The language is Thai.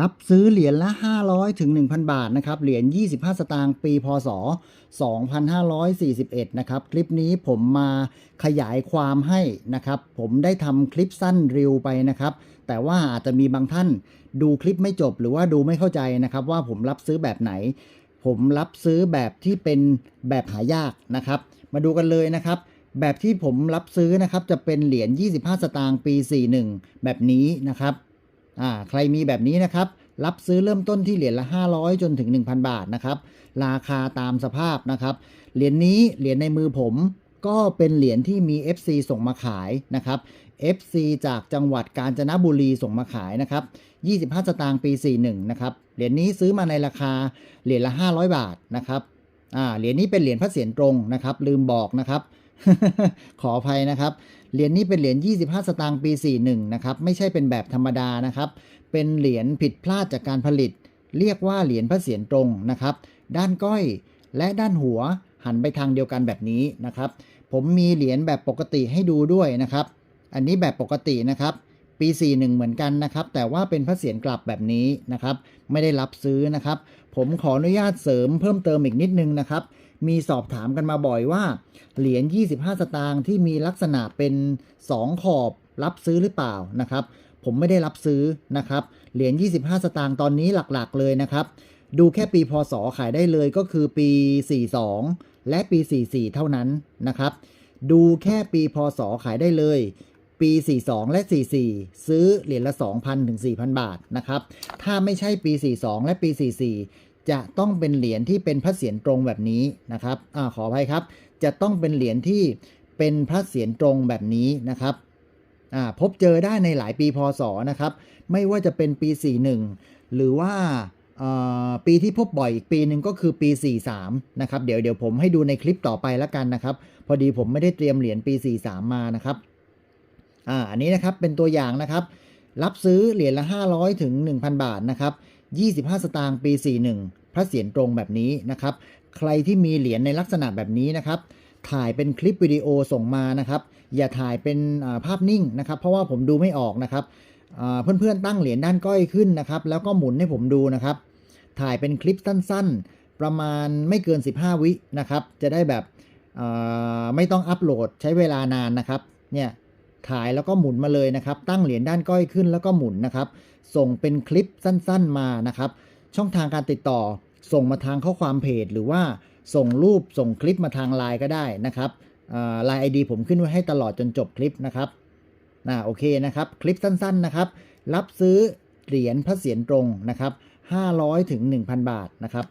รับซื้อเหรียญละ 500 ถึง 1,000 บาทนะครับ เหรียญ 25 สตางค์ ปี พศ 2541 นะครับ คลิปนี้ผมมาขยายความให้นะครับ ผมได้ทำคลิปสั้นรีวไปนะครับ แต่ว่าอาจจะมีบางท่านดูคลิปไม่จบหรือว่าดูไม่เข้าใจนะครับว่าผมรับซื้อแบบไหน ผมรับซื้อแบบที่เป็นแบบหายากนะครับ มาดูกันเลยนะครับแบบที่ผมรับซื้อนะครับจะเป็นเหรียญ 25 สตางค์ ปี 41 แบบนี้นะครับ อ่าใครมีแบบนี้นะครับ รับซื้อเริ่มต้นที่เหรียญละ 500 จนถึง 1,000 บาทนะครับ ราคาตามสภาพนะครับ เหรียญนี้เหรียญในมือผมก็เป็นเหรียญที่มี FC ส่งมาขายนะครับ FC จากจังหวัดกาญจนบุรีส่งมาขายนะครับ 25 สตางค์ปี 41 นะครับ เหรียญนี้ซื้อมาในราคาเหรียญละ 500 บาทนะครับ อ่า เหรียญนี้เป็นเหรียญพระเศียรตรงนะครับ ลืมบอกนะครับ ขออภัยนะครับ เหรียญนี้เป็นเหรียญ 25 สตางค์ปี 41 นะครับ ไม่ใช่เป็นแบบธรรมดานะครับ เป็นเหรียญผิดพลาดจากการผลิต เรียกว่าเหรียญพระเศียรตรงนะครับ ด้านก้อยและด้านหัวหันไปทางเดียวกันแบบนี้นะครับ ผมมีเหรียญแบบปกติให้ดูด้วยนะครับ อันนี้แบบปกตินะครับ ปี 41 เหมือนกันนะครับ แต่ว่าเป็นพระเศียรกลับแบบนี้นะครับ ไม่ได้รับซื้อนะครับ ผมขออนุญาตเสริมเพิ่มเติมอีกนิดนึงนะครับ มีสอบถามกันมาบ่อยว่า เหรียญ 25 สตางค์ที่มีลักษณะเป็น 2 ขอบรับซื้อหรือเปล่านะครับ ผมไม่ได้รับซื้อนะครับ เหรียญ 25 สตางค์ตอนนี้หลักๆเลยนะครับ ดูแค่ปีพศขายได้เลยก็คือปี 42 และปี 44 เท่านั้นนะครับ ดูแค่ปีพศขายได้เลย ปี 42 และ 44 ซื้อเหรียญละ 2,000 ถึง 4,000 บาทนะครับ ถ้าไม่ใช่ปี 42 และปี 44 จะต้องเป็นเหรียญที่เป็นพระเศียรตรงแบบนี้นะครับอขออภัยครับ จะต้องเป็นเหรียญที่เป็นพระเศียรตรงแบบนี้นะครับพบเจอได้ในหลายปีพศนะครับ ไม่ว่าจะเป็นปี 41 หรือว่าปีที่พบบ่อยอีกปีหนึ่งก็คือปี 43 นะครับ เดี๋ยวเดี๋ยวผมให้ดูในคลิปต่อไปแล้วกันนะครับ พอดีผมไม่ได้เตรียมเหรียญปี 43 มานะครับ อ่าอันนี้นะครับเป็นตัวอย่างนะครับ รับซื้อเหรียญละ 500 ถึง 1,000 บาทนะครับ25 สตางค์ปี 41 พระเศียรตรงแบบนี้นะครับ ใครที่มีเหรียญในลักษณะแบบนี้นะครับ ถ่ายเป็นคลิปวิดีโอส่งมานะครับ อย่าถ่ายเป็นภาพนิ่งนะครับ เพราะว่าผมดูไม่ออกนะครับอ่าเพื่อนๆตั้งเหรียญด้านก้อยขึ้นนะครับ แล้วก็หมุนให้ผมดูนะครับ ถ่ายเป็นคลิปสั้นๆ ประมาณไม่เกิน 15 วินะครับ จะได้แบบไม่ต้องอัปโหลดใช้เวลานานนะครับ เนี่ย ถ่ายแล้วก็หมุนมาเลยนะครับ ตั้งเหรียญด้านก้อยขึ้นแล้วก็หมุนนะครับ ส่งเป็นคลิปสั้นๆมานะครับ ช่องทางการติดต่อ ส่งมาทางข้อความเพจ หรือว่าส่งรูปส่งคลิปมาทางไลน์ก็ได้นะครับไลน์ไอดีผมขึ้นไว้ให้ตลอดจนจบคลิปนะครับอ่าโอเคนะครับ คลิปสั้นๆนะครับ รับซื้อเหรียญพระเศียรตรงนะครับ500ถึง1,000 บาทนะครับ